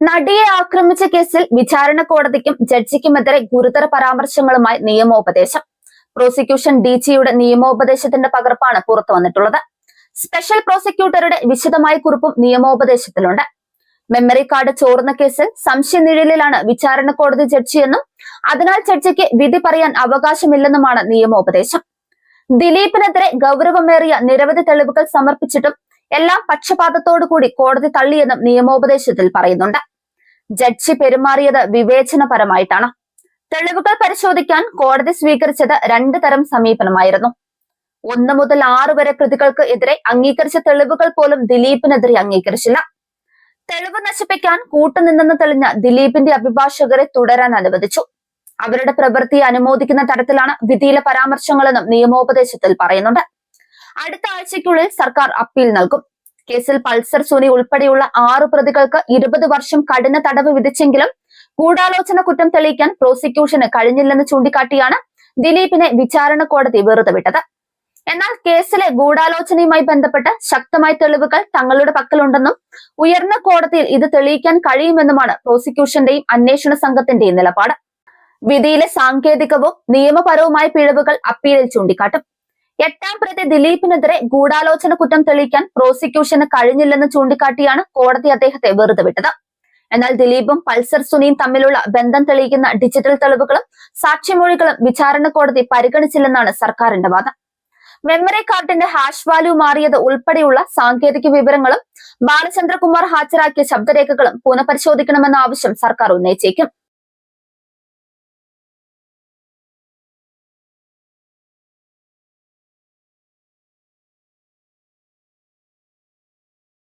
നടിയെ ആക്രമിച്ച കേസിൽ വിചാരണ കോടതിക്കും ജഡ്ജിക്കുമെതിരെ ഗുരുതര പരാമർശങ്ങളുമായി നിയമോപദേശം. പ്രോസിക്യൂഷൻ ഡി ജിയുടെ നിയമോപദേശത്തിന്റെ പകർപ്പാണ് പുറത്തു വന്നിട്ടുള്ളത്. സ്പെഷ്യൽ പ്രോസിക്യൂട്ടറുടെ വിശദമായ കുറിപ്പും നിയമോപദേശത്തിലുണ്ട്. മെമ്മറി കാർഡ് ചോർന്ന കേസിൽ സംശയനിഴലിലാണ് വിചാരണ കോടതി ജഡ്ജിയെന്നും അതിനാൽ ജഡ്ജിക്ക് വിധി പറയാൻ അവകാശമില്ലെന്നുമാണ് നിയമോപദേശം. ദിലീപിനെതിരെ ഗൗരവമേറിയ നിരവധി തെളിവുകൾ സമർപ്പിച്ചിട്ടും എല്ലാം പക്ഷപാതത്തോടു കൂടി കോടതി തള്ളിയെന്നും നിയമോപദേശത്തിൽ പറയുന്നുണ്ട്. ജഡ്ജി പെരുമാറിയത് വിവേചനപരമായിട്ടാണ്. തെളിവുകൾ പരിശോധിക്കാൻ കോടതി സ്വീകരിച്ചത് രണ്ട് തരം സമീപനമായിരുന്നു. ഒന്ന് മുതൽ ആറ് വരെ പ്രതികൾക്ക് എതിരെ അംഗീകരിച്ച തെളിവുകൾ പോലും ദിലീപിനെതിരെ അംഗീകരിച്ചില്ല. തെളിവ് നശിപ്പിക്കാൻ കൂട്ടുനിന്നെന്ന് തെളിഞ്ഞ ദിലീപിന്റെ അഭിഭാഷകരെ തുടരാൻ അനുവദിച്ചു. അവരുടെ പ്രവൃത്തിയെ അനുമോദിക്കുന്ന തരത്തിലാണ് വിധിയിലെ പരാമർശങ്ങളെന്നും നിയമോപദേശത്തിൽ പറയുന്നുണ്ട്. അടുത്ത ആഴ്ചയ്ക്കുള്ളിൽ സർക്കാർ അപ്പീൽ നൽകും. കേസിൽ പൾസർ സുനി ഉൾപ്പെടെയുള്ള ആറു പ്രതികൾക്ക് ഇരുപത് വർഷം കഠിന തടവ് വിധിച്ചെങ്കിലും ഗൂഢാലോചന കുറ്റം തെളിയിക്കാൻ പ്രോസിക്യൂഷന് കഴിഞ്ഞില്ലെന്ന് ചൂണ്ടിക്കാട്ടിയാണ് ദിലീപിനെ വിചാരണ കോടതി വെറുതെ വിട്ടത് എന്നാൽ കേസിലെ ഗൂഢാലോചനയുമായി ബന്ധപ്പെട്ട് ശക്തമായ തെളിവുകൾ തങ്ങളുടെ പക്കലുണ്ടെന്നും ഉയർന്ന കോടതിയിൽ ഇത് തെളിയിക്കാൻ കഴിയുമെന്നുമാണ് പ്രോസിക്യൂഷന്റെയും അന്വേഷണ സംഘത്തിന്റെയും നിലപാട്. വിധിയിലെ സാങ്കേതികവും നിയമപരവുമായ പിഴവുകൾ അപ്പീലിൽ ചൂണ്ടിക്കാട്ടും. എട്ടാം പ്രതി ദിലീപിനെതിരെ ഗൂഢാലോചന കുറ്റം തെളിയിക്കാൻ പ്രോസിക്യൂഷന് കഴിഞ്ഞില്ലെന്ന് ചൂണ്ടിക്കാട്ടിയാണ് കോടതി അദ്ദേഹത്തെ വെറുതെ വിട്ടത്. എന്നാൽ ദിലീപും പൾസർ സുനിയും തമ്മിലുള്ള ബന്ധം തെളിയിക്കുന്ന ഡിജിറ്റൽ തെളിവുകളും സാക്ഷിമൊഴികളും വിചാരണ കോടതി പരിഗണിച്ചില്ലെന്നാണ് സർക്കാരിന്റെ വാദം. മെമ്മറി കാർഡിന്റെ ഹാഷ് വാല്യൂ മാറിയത് ഉൾപ്പെടെയുള്ള സാങ്കേതിക വിവരങ്ങളും ബാലചന്ദ്രകുമാർ ഹാജരാക്കിയ ശബ്ദരേഖകളും പുനഃപരിശോധിക്കണമെന്ന ആവശ്യം സർക്കാർ ഉന്നയിച്ചേക്കും.